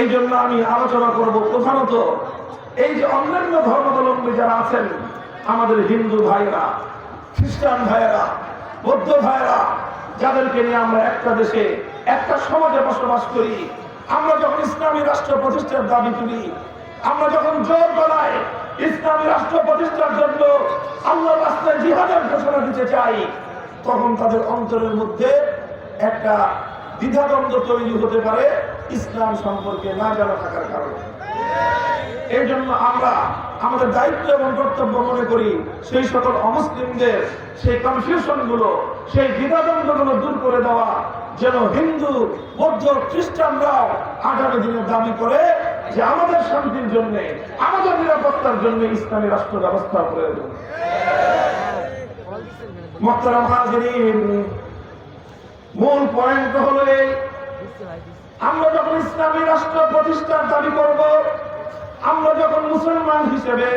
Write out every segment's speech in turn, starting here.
এই জন্য আমি আলোচনা করব প্রধানত এই যে অন্যান্য ধর্মাবলম্বী যারা আছেন, আমাদের হিন্দু ভাইরা খ্রিস্টান ভাইয়েরা, বৌদ্ধ ভাইয়েরা, যাদেরকে নিয়ে আমরা একটা দেশে, একটা সমাজে বসবাস করি, আমরা যখন ইসলামী রাষ্ট্র প্রতিষ্ঠার দাবি তুলি, আমরা যখন জোর গলায় ইসলামী রাষ্ট্র প্রতিষ্ঠার জন্য আল্লাহ রাস্তায় জিহাদের ঘোষণা দিতে চাই, তখন তাদের অন্তরের মধ্যে একটা দ্বিধাদ্বন্দ্ব তৈরি হতে পারে। ইসলাম সম্পর্কে না জানা থাকার কারণে। এই জন্য আমরা আমাদের দায়িত্ব এবং কর্তব্য মনে করি, সেই সকল অমুসলিমদের সেই কনফিউশনগুলো সেই দ্বিধাদ্বন্দ্বগুলো দূর করে দেওয়া, যেন হিন্দু, বৌদ্ধ, খ্রিস্টানরাও আগামী দিনে দাবি করে যে আমাদের শান্তির জন্য, আমাদের নিরাপত্তার জন্য ইসলামী রাষ্ট্র ব্যবস্থা প্রয়োজন। মূল পয়েন্ট হলো ইসলামী রাষ্ট্র প্রতিষ্ঠার দাবি করব, আমরা যখন মুসলমান হিসেবে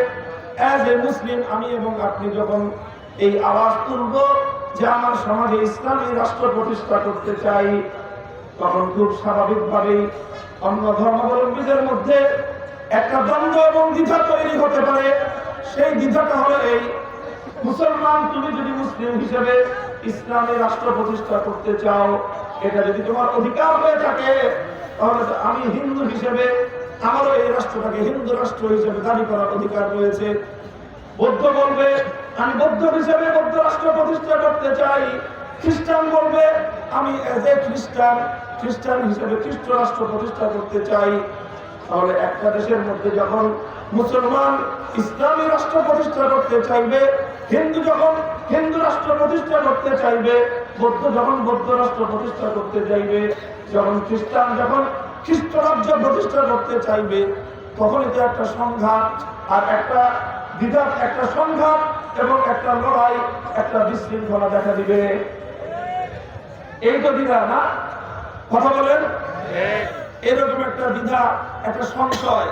অ্যাজ এ মুসলিম আমি এবং আপনি যখন এই আওয়াজ তুলব যে আমার সমাজে ইসলামী রাষ্ট্র প্রতিষ্ঠা করতে চাই, তখন খুব স্বাভাবিকভাবেই অন্য ধর্মাবলম্বীদের মধ্যে একটা দ্বন্দ্ব এবং দ্বিধা তৈরি হতে পারে। সেই দ্বিধাটা হলো এই, মুসলমান তুমি যদি মুসলিম হিসেবে ইসলামী রাষ্ট্র প্রতিষ্ঠা করতে চাও, এটা যদি তোমার অধিকার হয়ে থাকে তাহলে আমি হিন্দু হিসেবে, আমারও এই রাষ্ট্রটাকে হিন্দু রাষ্ট্র হিসেবে দাবি করার অধিকার রয়েছে। বৌদ্ধ বলবে, আমি বৌদ্ধ হিসেবে বৌদ্ধ রাষ্ট্র প্রতিষ্ঠা করতে চাই। খ্রিস্টান বলবে, আমি এজ এ খ্রিস্টান খ্রিস্টান হিসেবে খ্রিস্ট রাষ্ট্র প্রতিষ্ঠা করতে চাই। তাহলে একটা দেশের মধ্যে যখন মুসলমান ইসলামী রাষ্ট্র প্রতিষ্ঠা করতে চাইবে হিন্দু যখন হিন্দু রাষ্ট্র প্রতিষ্ঠা করতে চাইবে, বৌদ্ধ যখন বৌদ্ধ রাষ্ট্র প্রতিষ্ঠা করতে চাইবে, যখন খ্রিস্টান যখন খ্রিস্ট রাজ্য প্রতিষ্ঠা করতে চাইবে, তখনই তো একটা সংঘাত আর একটা দ্বিধা একটা সংঘাত এবং একটা লড়াই, একটা বিশৃঙ্খলা দেখা দিবে। এই তো দ্বিধা, না? কথা বলেন? এরকম একটা দ্বিধা, একটা সংশয়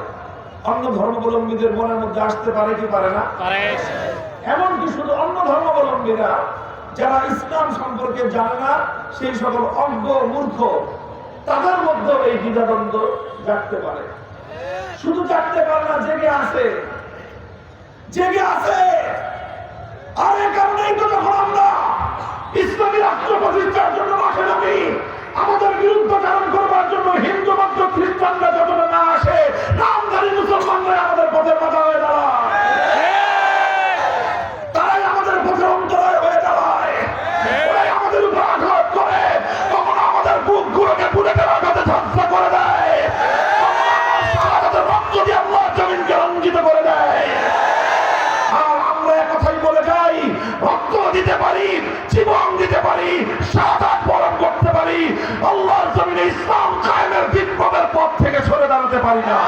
অন্য ধর্মাবলম্বীদের মনের মধ্যে আসতে পারে কি পারে না? এমনকি শুধু অন্য ধর্মাবলম্বীরা যারা ইসলাম সম্পর্কে জানে না, সেই সকল অজ্ঞ, মূর্খ, তাদের মধ্যেও এই দ্বিধাদ্বন্দ্ব জাগতে পারে। শুধু জাগতে পারে না, জেগে আছে। জীবন দিতে পারি সাদাত বরণ করতে পারি, আল্লাহর জমিনে ইসলাম কায়েমের বিপ্লবের পথ থেকে সরে দাঁড়াতে পারি না।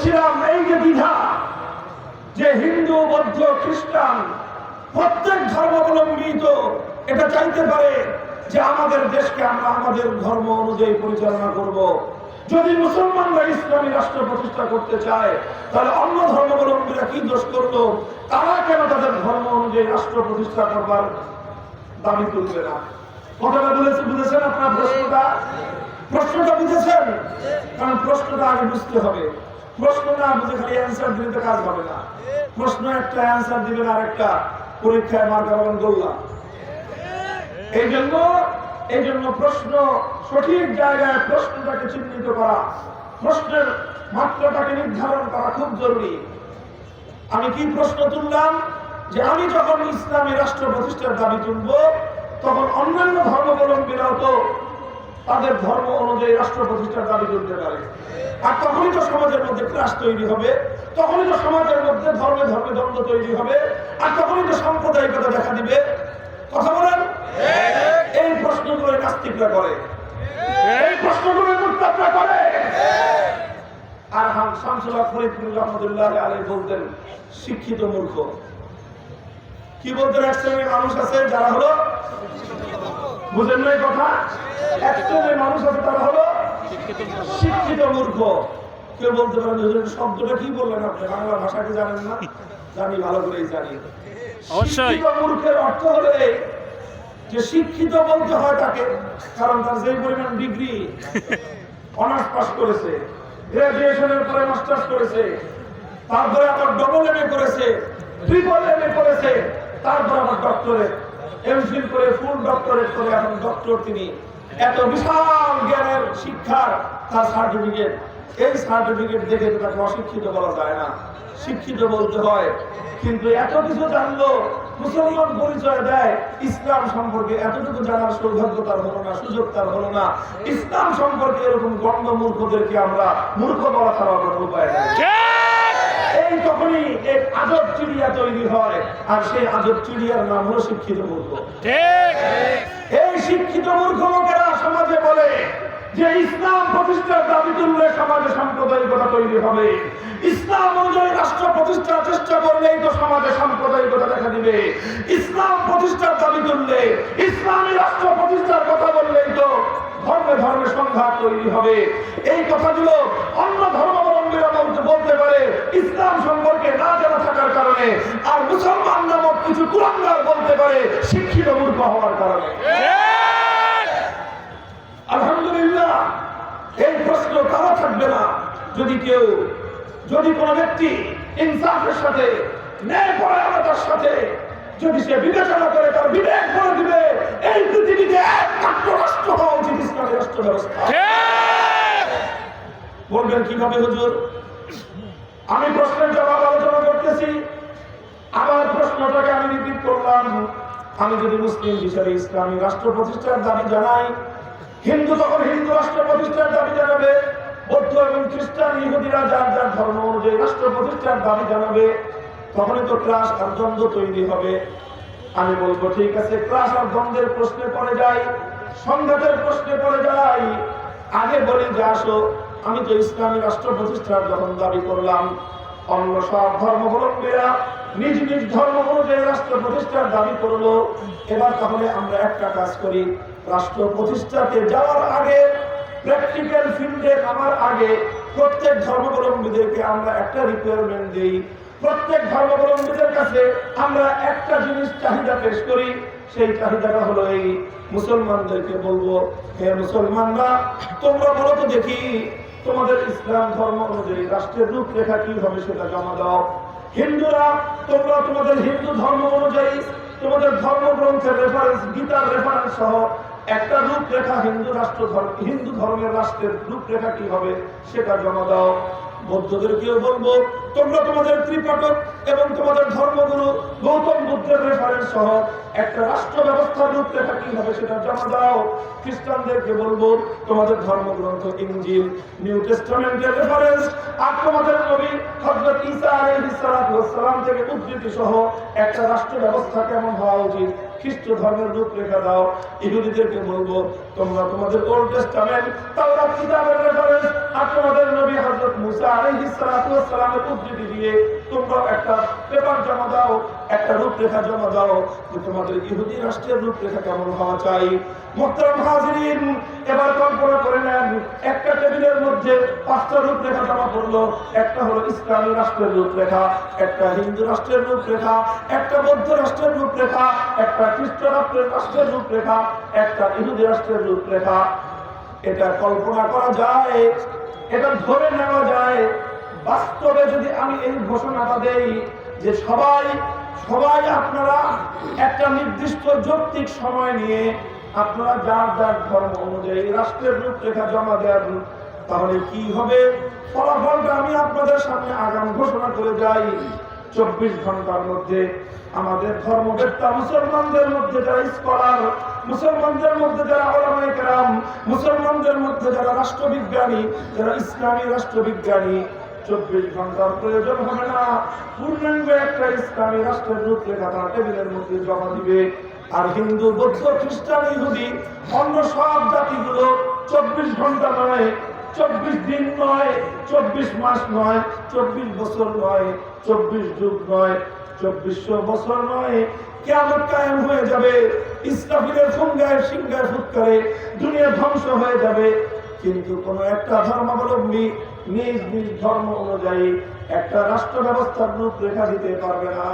বলছিলাম, এই যে দ্বিধা, যে হিন্দু, বৌদ্ধ, খ্রিস্টান, প্রত্যেক ধর্মাবলম্বী তো এটা চাইতে পারে যে আমাদের দেশকে আমরা আমাদের ধর্ম অনুযায়ী পরিচালনা করব। যদি মুসলমানরা ইসলামী রাষ্ট্র প্রতিষ্ঠা করতে চায়, তাহলে অন্য ধর্মাবলম্বীরা কি দোষ করল? তারা কেন তাদের ধর্ম অনুযায়ী রাষ্ট্র প্রতিষ্ঠা করবার দাবি তুলবে না? কথাটা বলেছে, বুঝেছেন আপনার প্রশ্নটা? প্রশ্নটা বুঝেছেন? কারণ প্রশ্নটা আগে বুঝতে হবে। প্রশ্ন না বুঝে খালি অ্যান্সার দিলে তো কাজ হবে না। প্রশ্ন একটা অ্যান্সার দিবেন পরীক্ষায় এই জন্য এই জন্য প্রশ্ন, সঠিক জায়গায় প্রশ্নটাকে চিহ্নিত করা। প্রশ্নের মাত্রাটাকে নির্ধারণ করা খুব জরুরি। আমি কি প্রশ্ন তুললাম? যে আমি যখন ইসলামী রাষ্ট্র প্রতিষ্ঠার দাবি তুলব, তখন অন্যান্য ধর্মাবলম্বীরাও তো তাদের ধর্ম অনুযায়ী রাষ্ট্র প্রতিষ্ঠার দাবি তুলতে পারে। আর তখনই তো সমাজের মধ্যে ক্লাস তৈরি হবে, তখনই তো সমাজের মধ্যে ধর্মে ধর্মে দ্বন্দ্ব তৈরি হবে, আর তখনই তো সাম্প্রদায়িকতা দেখা দিবে। কথা বলেন? এই প্রশ্নগুলো নাস্তিকরা করে। এই প্রশ্নগুলো মুক্তাবরা করে। আর হাম শামসুল্লাহ ফরিদপুর রহমতুল্লাহ আলী বলতেন, শিক্ষিত মূর্খ। কি বলতে এক শ্রেণির মানুষ আছে, যারা হলো বুঝেন নাই কথা? এক শ্রেণির মানুষ আছে তারা হলো শিক্ষিত মূর্খ। কেউ বলতে পারেন শব্দটা কি বললেন আপনি? বাংলা ভাষা কি জানেন না? জানি ভালো করেই জানি। অবশ্যই। মূর্খের অর্থ হলে যে শিক্ষিত বলতে হয় তাকে কারণ তার যে পরিমাণ ডিগ্রি অনার্স পাস করেছে গ্রাজুয়েশনের পরে মাস্টার্স করেছে তারপরে আবার ডবল এম এ করেছে ট্রিপল এম এ করেছে তারপর আবার ডক্টরেট এমফিল করে ফুল ডক্টরেট করে এখন ডক্টর তিনি। এত বিশাল জ্ঞানের শিক্ষার তার সার্টিফিকেট এই সার্টিফিকেট দেখে তাকে অশিক্ষিত বলা যায় না। শিক্ষিত বলতে হয়। কিন্তু এত কিছু জানলো, মুসলমান পরিচয় দেয়, ইসলাম সম্পর্কে এতটুকু জানার সৌভাগ্য তার হলো না, সুযোগ তার হলো না। ইসলাম সম্পর্কে এরকম গণ্ড মূর্খদেরকে আমরা মূর্খ বলা ছাড়া উপায় নেই। এই তখনই এক আজব চিড়িয়া তৈরি হয় আর সেই আজব চিড়িয়ার নাম হলো শিক্ষিত মূর্খ। এই শিক্ষিত মূর্খ লোকেরা সমাজে বলে যে ইসলাম প্রতিষ্ঠার দাবি তুললে সমাজে সাম্প্রদায়িকতা তৈরি হবে। ইসলাম অনুযায়ী রাষ্ট্র প্রতিষ্ঠার চেষ্টা করলেই তো সমাজে সাম্প্রদায়িকতা দেখা দিবে। ইসলাম প্রতিষ্ঠার দাবি তুললে ইসলামী রাষ্ট্র প্রতিষ্ঠার কথা বললেই তো ধর্মে ধর্মে সংঘাত তৈরি হবে। এই কথাগুলো অন্য ধর্মাবলম্বীরা বলতে বলতে পারে ইসলাম সম্পর্কে না জানা থাকার কারণে আর মুসলমান নামক কিছু কুলাঙ্গার বলতে পারে শিক্ষিত মূর্খ হওয়ার কারণে। আলহামদুলিল্লাহ এই প্রশ্ন কারও থাকবে না। যদি কেউ যদি কোনো ব্যক্তি ইনসাফের সাথে ন্যায় পরায়ণতার সাথে যদি সে বিবেচনা করে তার বিবেক করে দিবে এই পৃথিবীতে একমাত্র রাষ্ট্র হওয়া উচিত ইসলামী রাষ্ট্র ব্যবস্থা। বলবেন কীভাবে হুজুর? আমি প্রশ্নের জবাব আলোচনা করতেছি। আমার প্রশ্নটাকে আমি রিপিট করলাম। আমি যদি মুসলিম হিসাবে ইসলামী রাষ্ট্র প্রতিষ্ঠার দাবি জানাই, হিন্দু তখন হিন্দু রাষ্ট্র প্রতিষ্ঠার দাবি জানাবে, বৌদ্ধ এবং খ্রিস্টান ইহুদিরা যার যার ধর্ম অনুযায়ী রাষ্ট্র প্রতিষ্ঠার দাবি জানাবে, তখনই তো ক্লাস আর দ্বন্দ্ব তৈরি হবে। আমি বলব, ঠিক আছে, ক্লাস আর দ্বন্দ্বের প্রশ্নে পড়ে যাই, সংঘাতের প্রশ্নে পড়ে যাই, আগে বলি যে আসো আমি তো ইসলামী রাষ্ট্র প্রতিষ্ঠার যখন দাবি করলাম, অন্য সব ধর্মাবলম্বীরা নিজ নিজ ধর্ম অনুযায়ী রাষ্ট্র প্রতিষ্ঠার দাবি করল, এবার তাহলে আমরা একটা কাজ করি। রাষ্ট্র প্রতিষ্ঠাতে যাওয়ার আগে, প্র্যাকটিক্যাল ফিল্ডে নামার আগে প্রত্যেক ধর্মাবলম্বীদেরকে আমরা একটা রিকোয়ারমেন্ট দিই। প্রত্যেক ধর্মাবলম্বীদের কাছে আমরা একটা জিনিস চাহিদা পেশ করি, সেই চাহিদাটা হলো এই, মুসলমানদেরকে বলব, হে মুসলমানরা, তোমরা বলো তো দেখি তোমাদের ইসলাম ধর্ম অনুযায়ী রাষ্ট্রের রূপরেখা কি হবে সেটা জমা দাও। হিন্দুরা, তোমরা তোমাদের হিন্দু ধর্ম অনুযায়ী তোমাদের ধর্মগ্রন্থের রেফারেন্স গীতার রেফারেন্স সহ একটা রূপরেখা হিন্দু রাষ্ট্র ধর্ম হিন্দু ধর্মের রাষ্ট্রের রূপরেখা কি হবে সেটা জমা দাও। বৌদ্ধদেরকেও বলব, তোমরা তোমাদের ত্রিপাঠক এবং তোমাদের ধর্মগুরু গৌতম বুদ্ধের রেফারেন্স সহ একটা রাষ্ট্র ব্যবস্থার রূপরেখা কি হবে সেটা জমা দাও। খ্রিস্টানদেরকে বলব, তোমাদের ধর্মগ্রন্থ ইঞ্জিল নিউ টেস্টামেন্টের রেফারেন্স আর তোমাদের নবী হযরত ঈসা আলাইহিস থেকে উদ্ধৃতি সহ একটা রাষ্ট্র ব্যবস্থা কেমন হওয়া উচিত? খ্রিস্ট ধর্মের রূপরেখা দাও। ইহুদিদেরকে বলব, তোমরা তোমাদের ওল্ড টেস্টামেন্ট তাওরাত কিতাবের রেফারেন্স আর তোমাদের নবী হযরত মুসা আলাইহিস সালাতু ওয়াস সালামের উদ্ধৃতি দিয়ে তোমরা একটা পেপার জমা দাও, একটা রূপরেখা জমা দাও যে তোমাদের ইহুদি রাষ্ট্রের রূপরেখা কেমন হওয়া চাই। এবার কল্পনা করে নেন, একটা টেবিলের মধ্যে পাঁচটা রূপরেখা জমা পড়ল। একটা হলো ইসলামী রাষ্ট্রের রূপরেখা, একটা হিন্দু রাষ্ট্রের রূপরেখা, একটা বৌদ্ধ রাষ্ট্রের রূপরেখা, একটা খ্রিস্ট রাষ্ট্রের রাষ্ট্রের রূপরেখা, একটা ইহুদি রাষ্ট্রের রূপরেখা। এটা কল্পনা করা যায়, এটা ধরে নেওয়া যায়। বাস্তবে যদি আমি এই ঘোষণাটা দেই যে সবাই সবাই আপনারা একটা নির্দিষ্ট যৌক্তিক সময় নিয়ে আপনারা যার যার ধর্ম অনুযায়ী রাষ্ট্রের রূপরেখা জমা দেন, তাহলে কি হবে? ফলাফলটা আমি আপনাদের সামনে আগাম ঘোষণা করে যাই। চব্বিশ ঘণ্টার মধ্যে আমাদের ধর্মবেত্তা মুসলমানদের মধ্যে যারা স্কলার, মুসলমানদের মধ্যে যারা ওলামায়ে মুসলমানদের মধ্যে যারা রাষ্ট্রবিজ্ঞানী, যারা ইসলামী রাষ্ট্রবিজ্ঞানী চব্বিশ ঘণ্টার প্রয়োজন হবে না। পূর্ণাঙ্গ একটা ইসলামী রাষ্ট্রের রূপরেখা তারা টেবিলের মধ্যে জমা দিবে। আর হিন্দু, বৌদ্ধ খ্রিস্টান ইহুদি অন্য সব জাতিগুলো চব্বিশ ঘণ্টা নয়, চব্বিশ দিন নয়, চব্বিশ মাস নয়, চব্বিশ বছর নয়, চব্বিশ যুগ নয়, চব্বিশশো বছর নয় কেমন কায়েম হয়ে যাবে। ইসরাফিলের ফুঙ্গায় সিংহায় ফুৎকারে দুনিয়া ধ্বংস হয়ে যাবে। কিন্তু কোন একটা ধর্মাবলম্বী নিজ নিজ ধর্ম অনুযায়ী একটা রাষ্ট্র ব্যবস্থার রূপরেখা দিতে পারবে না।